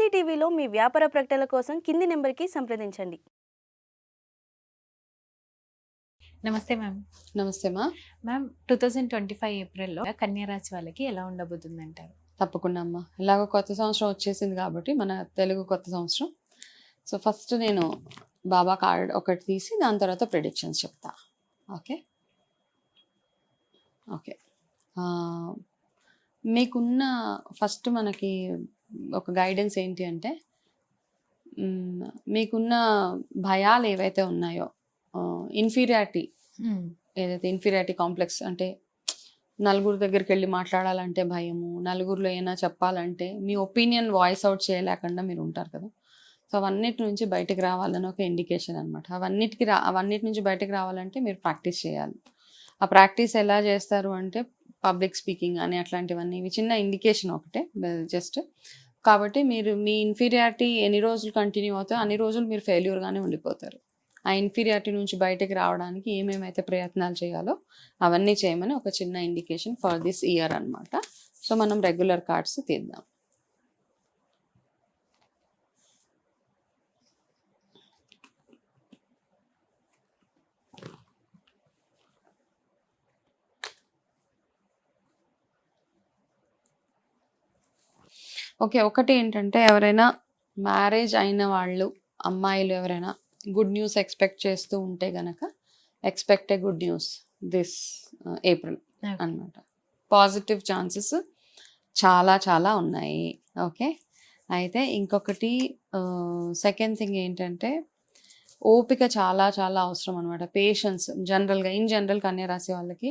స్వాతి టీవీలో మీ వ్యాపార ప్రకటనల కోసం కింది నెంబర్కి సంప్రదించండి. నమస్తే మ్యామ్. నమస్తే మా. Ma'am two thousand twenty five ఏప్రిల్లో కన్యా రాశి వాళ్ళకి ఎలా ఉండబోతుంది అంటారు తప్పకుండా అమ్మా. ఇలాగ కొత్త సంవత్సరం వచ్చేసింది కాబట్టి మన తెలుగు కొత్త సంవత్సరం. సో ఫస్ట్ నేను బాబా కార్డ్ ఒకటి తీసి దాని తర్వాత ప్రిడిక్షన్స్ చెప్తా. ఓకే? ఓకే. మీకున్న ఫస్ట్ మనకి ఒక గైడెన్స్ ఏంటి అంటే మీకున్న భయాలు ఏవైతే ఉన్నాయో ఇన్ఫీరియారిటీ ఏదైతే ఇన్ఫీరియారిటీ కాంప్లెక్స్ అంటే నలుగురు దగ్గరికి వెళ్ళి మాట్లాడాలంటే భయము నలుగురిలో ఏమైనా చెప్పాలంటే మీ ఒపీనియన్ వాయిస్ అవుట్ చేయలేకుండా మీరు ఉంటారు కదా. సో అవన్నిటి నుంచి బయటకు రావాలని ఒక ఇండికేషన్ అనమాట అవన్నిటికి రా అవన్నిటి నుంచి బయటకు రావాలంటే మీరు ప్రాక్టీస్ చేయాలి. ఆ ప్రాక్టీస్ ఎలా చేస్తారు అంటే పబ్లిక్ స్పీకింగ్ అని అట్లాంటివన్నీ ఇవి చిన్న ఇండికేషన్ ఒకటే. జస్ట్ కాబట్టి మీరు మీ ఇన్ఫీరియారిటీ ఎన్ని రోజులు కంటిన్యూ అవుతాయో అన్ని రోజులు మీరు ఫెయిల్యూర్గానే ఉండిపోతారు. ఆ ఇన్ఫీరియారిటీ నుంచి బయటకు రావడానికి ఏమేమైతే ప్రయత్నాలు చేయాలో అవన్నీ చేయమని ఒక చిన్న ఇండికేషన్ ఫర్ దిస్ ఇయర్ అన్నమాట. సో మనం రెగ్యులర్ కార్డ్స్ తీద్దాం. ఓకే ఒకటి ఏంటంటే ఎవరైనా మ్యారేజ్ అయిన వాళ్ళు అమ్మాయిలు ఎవరైనా గుడ్ న్యూస్ ఎక్స్పెక్ట్ చేస్తూ ఉంటే గనక expect a good news this April అన్నమాట. పాజిటివ్ ఛాన్సెస్ చాలా చాలా ఉన్నాయి. ఓకే? అయితే ఇంకొకటి సెకండ్ థింగ్ ఏంటంటే ఓపిక చాలా చాలా అవసరం అనమాట పేషెన్స్ జనరల్గా ఇన్ జనరల్ కన్యా రాశి వాళ్ళకి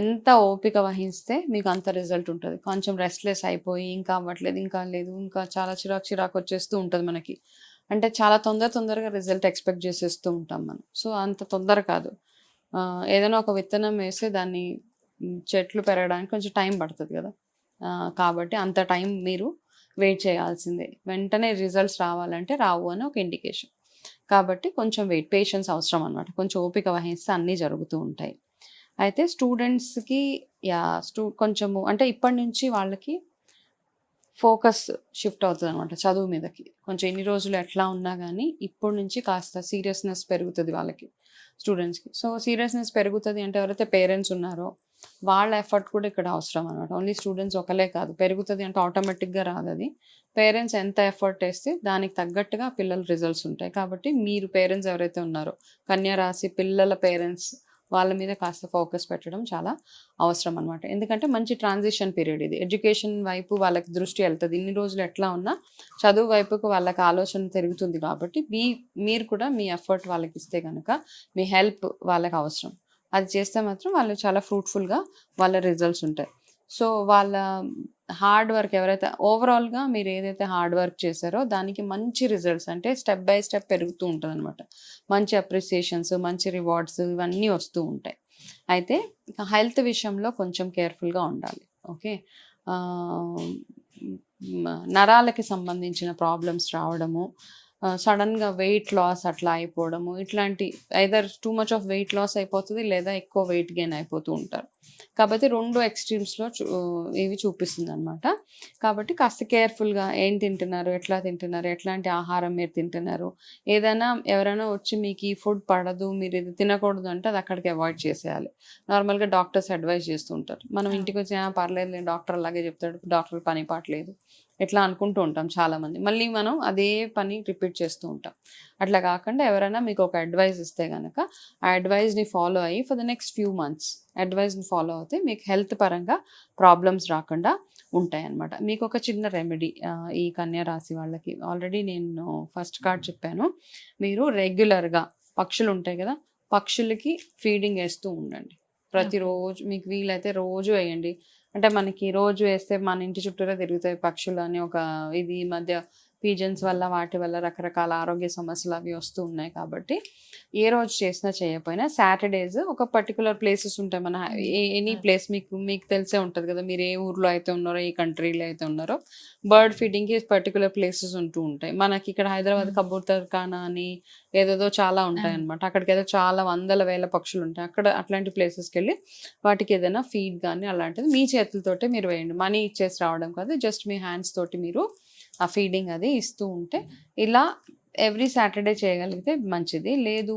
ఎంత ఓపిక వహిస్తే మీకు అంత రిజల్ట్ ఉంటుంది. కొంచెం రెస్ట్లెస్ అయిపోయి ఇంకా అవ్వట్లేదు ఇంకా లేదు ఇంకా చాలా చిరాకు చిరాకు వచ్చేస్తూ ఉంటుంది మనకి. అంటే చాలా తొందర తొందరగా రిజల్ట్ ఎక్స్పెక్ట్ చేసేస్తూ ఉంటాం మనం. సో అంత తొందర కాదు. ఏదైనా ఒక విత్తనం వేస్తే దాన్ని చెట్లు పెరగడానికి కొంచెం టైం పడుతుంది కదా. కాబట్టి అంత టైం మీరు వెయిట్ చేయాల్సిందే. వెంటనే రిజల్ట్స్ రావాలంటే రావు అని ఒక ఇండికేషన్. కాబట్టి కొంచెం వెయిట్ పేషెన్స్ అవసరం అనమాట కొంచెం ఓపిక వహిస్తే అన్నీ జరుగుతూ ఉంటాయి. అయితే స్టూడెంట్స్కి యా స్టూ కొంచెము అంటే ఇప్పటి నుంచి వాళ్ళకి ఫోకస్ షిఫ్ట్ అవుతుంది అనమాట చదువు మీదకి. కొంచెం ఎన్ని రోజులు ఎట్లా ఉన్నా కానీ ఇప్పటి నుంచి కాస్త సీరియస్నెస్ పెరుగుతుంది వాళ్ళకి స్టూడెంట్స్కి. సో సీరియస్నెస్ పెరుగుతుంది అంటే ఎవరైతే పేరెంట్స్ ఉన్నారో వాళ్ళ ఎఫర్ట్ కూడా ఇక్కడ అవసరం అనమాట ఓన్లీ స్టూడెంట్స్ ఒకలే కాదు పెరుగుతుంది అంటే ఆటోమేటిక్గా రాదు అది. పేరెంట్స్ ఎంత ఎఫర్ట్ వేస్తే దానికి తగ్గట్టుగా పిల్లల రిజల్ట్స్ ఉంటాయి. కాబట్టి మీరు పేరెంట్స్ ఎవరైతే ఉన్నారో కన్యా రాశి పిల్లల పేరెంట్స్ వాళ్ళ మీద కాస్త ఫోకస్ పెట్టడం చాలా అవసరం అనమాట ఎందుకంటే మంచి ట్రాన్సిషన్ పీరియడ్ ఇది. ఎడ్యుకేషన్ వైపు వాళ్ళకి దృష్టి వెళ్తుంది. ఇన్ని రోజులు ఎట్లా ఉన్నా చదువు వైపుకు వాళ్ళకి ఆలోచన తిరుగుతుంది కాబట్టి మీ మీరు కూడా మీ ఎఫర్ట్ వాళ్ళకి ఇస్తే కనుక మీ హెల్ప్ వాళ్ళకి అవసరం. అది చేస్తే మాత్రం వాళ్ళు చాలా ఫ్రూట్ఫుల్గా వాళ్ళ రిజల్ట్స్ ఉంటాయి. సో వాళ్ళ హార్డ్ వర్క్ ఎవరైతే ఓవరాల్గా మీరు ఏదైతే హార్డ్ వర్క్ చేశారో దానికి మంచి రిజల్ట్స్ అంటే స్టెప్ బై స్టెప్ పెరుగుతూ ఉంటుంది అనమాట మంచి అప్రిసియేషన్స్ మంచి రివార్డ్స్ ఇవన్నీ వస్తూ ఉంటాయి. అయితే హెల్త్ విషయంలో కొంచెం కేర్ఫుల్గా ఉండాలి. ఓకే? నరాలకి సంబంధించిన ప్రాబ్లమ్స్ రావడము సడన్గా వెయిట్ లాస్ అట్లా అయిపోవడము. ఇట్లాంటి either too much of weight loss అయిపోతుంది లేదా ఎక్కువ వెయిట్ గెయిన్ అయిపోతూ ఉంటారు. కాబట్టి రెండు ఎక్స్ట్రీమ్స్లో ఇవి చూపిస్తుంది అనమాట కాబట్టి కాస్త కేర్ఫుల్గా ఏం తింటున్నారు ఎట్లా తింటున్నారు ఎట్లాంటి ఆహారం మీరు తింటున్నారు ఏదైనా ఎవరైనా వచ్చి మీకు ఈ ఫుడ్ పడదు మీరు ఇది తినకూడదు అంటే అది అక్కడికి అవాయిడ్ చేసేయాలి. నార్మల్గా డాక్టర్స్ అడ్వైస్ చేస్తూ ఉంటారు. మనం ఇంటికి వచ్చి "ఆ, పర్లేదు డాక్టర్ అలాగే చెప్తాడు డాక్టర్ పని పాటలేదు ఇట్లా అనుకుంటూ ఉంటాం చాలామంది. మళ్ళీ మనం అదే పని రిపీట్ చేస్తూ ఉంటాం. అట్లా కాకుండా ఎవరైనా మీకు ఒక అడ్వైస్ ఇస్తే కనుక ఆ అడ్వైస్ని ఫాలో అయ్యి for the next few months అడ్వైస్ని follow అవుతే మీకు హెల్త్ పరంగా ప్రాబ్లమ్స్ రాకుండా ఉంటాయి అన్నమాట మీకు ఒక చిన్న రెమెడీ ఈ కన్యా రాశి వాళ్ళకి. ఆల్రెడీ నేను ఫస్ట్ కార్డ్ చెప్పాను. మీరు రెగ్యులర్గా పక్షులు ఉంటాయి కదా పక్షులకి ఫీడింగ్ వేస్తూ ఉండండి. ప్రతిరోజు మీకు వీలైతే రోజు వేయండి. అంటే మనకి రోజు వేస్తే మన ఇంటి చుట్టూరే తిరుగుతాయి పక్షులు అని ఒక ఇది మధ్య పీజన్స్ వల్ల వాటి వల్ల రకరకాల ఆరోగ్య సమస్యలు అవి వస్తూ ఉన్నాయి కాబట్టి ఏ రోజు చేసినా చేయకపోయినా సాటర్డేస్ ఒక పర్టికులర్ ప్లేసెస్ ఉంటాయి. మన ఎనీ ప్లేస్ మీకు మీకు తెలిసే ఉంటుంది కదా. మీరు ఏ ఊర్లో అయితే ఉన్నారో ఏ కంట్రీలో అయితే ఉన్నారో బర్డ్ ఫీడింగ్కి పర్టికులర్ ప్లేసెస్ ఉంటూ ఉంటాయి. మనకి ఇక్కడ హైదరాబాద్. కబూతర్ ఖానా అని ఏదేదో చాలా ఉంటాయి. అనమాట అక్కడికి అయితే చాలా వందల వేల పక్షులు ఉంటాయి. అక్కడ అట్లాంటి ప్లేసెస్కి వెళ్ళి వాటికి ఏదైనా ఫీడ్ కానీ అలాంటిది మీ చేతులతోటే మీరు వేయండి. మనీ ఇచ్చేసి రావడం కాదు. జస్ట్ మీ హ్యాండ్స్ తోటి మీరు ఆ ఫీడింగ్ అది ఇస్తూ ఉంటే ఇలా ఎవ్రీ సాటర్డే చేయగలిగితే మంచిది. లేదు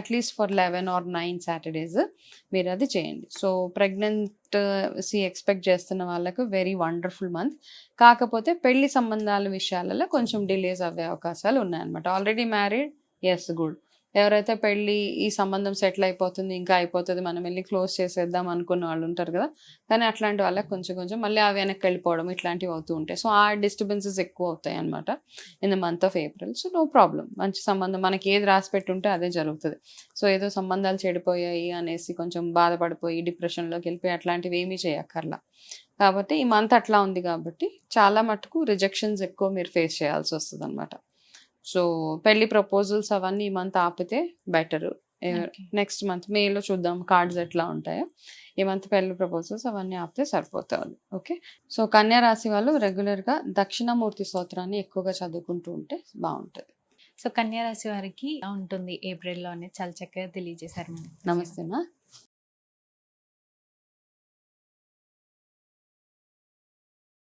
at least for eleven or nine Saturdays మీరు అది చేయండి. సో ప్రెగ్నెంట్ సి ఎక్స్పెక్ట్ చేస్తున్న వాళ్ళకు వెరీ వండర్ఫుల్ మంత్ కాకపోతే పెళ్ళి సంబంధాల విషయాలలో కొంచెం డిలేస్ అవ్వే అవకాశాలు ఉన్నాయన్నమాట. ఆల్రెడీ మ్యారీడ్ ఎస్ గుడ్ ఎవరైతే పెళ్ళి ఈ సంబంధం సెటిల్ అయిపోతుంది ఇంకా అయిపోతుంది మనం వెళ్ళి క్లోజ్ చేసేద్దాం అనుకున్న వాళ్ళు ఉంటారు కదా కానీ అట్లాంటి వాళ్ళకి కొంచెం కొంచెం మళ్ళీ అవి వెనక్కి వెళ్ళిపోవడం ఇట్లాంటివి అవుతూ ఉంటాయి. సో ఆ డిస్టర్బెన్సెస్ ఎక్కువ అవుతాయి అనమాట in the month of April. So no problem. మంచి సంబంధం మనకి ఏది రాసి పెట్టుంటే అదే జరుగుతుంది. సో ఏదో సంబంధాలు చెడిపోయాయి అనేసి కొంచెం బాధపడిపోయి డిప్రెషన్లోకి వెళ్ళిపోయి అట్లాంటివి ఏమీ చేయక్కర్లా. కాబట్టి ఈ మంత్ అట్లా ఉంది కాబట్టి చాలా మటుకు రిజెక్షన్స్ ఎక్కువ మీరు ఫేస్ చేయాల్సి వస్తుంది అనమాట సో పెళ్ళి ప్రపోజల్స్ అవన్నీ ఈ మంత్ ఆపితే బెటర్. నెక్స్ట్ మంత్ మేలో చూద్దాం కార్డ్స్ ఎట్లా ఉంటాయో. ఈ మంత్ పెళ్ళి ప్రపోజల్స్ అవన్నీ ఆపితే సరిపోతాయి ఓకే? సో కన్యా రాశి వాళ్ళు రెగ్యులర్గా దక్షిణామూర్తి స్తోత్రాన్ని ఎక్కువగా చదువుకుంటూ ఉంటే బాగుంటుంది. సో కన్యా రాశి వారికి ఉంటుంది ఏప్రిల్లో అనేది చాలా చక్కగా తెలియజేశారు. నమస్తే మా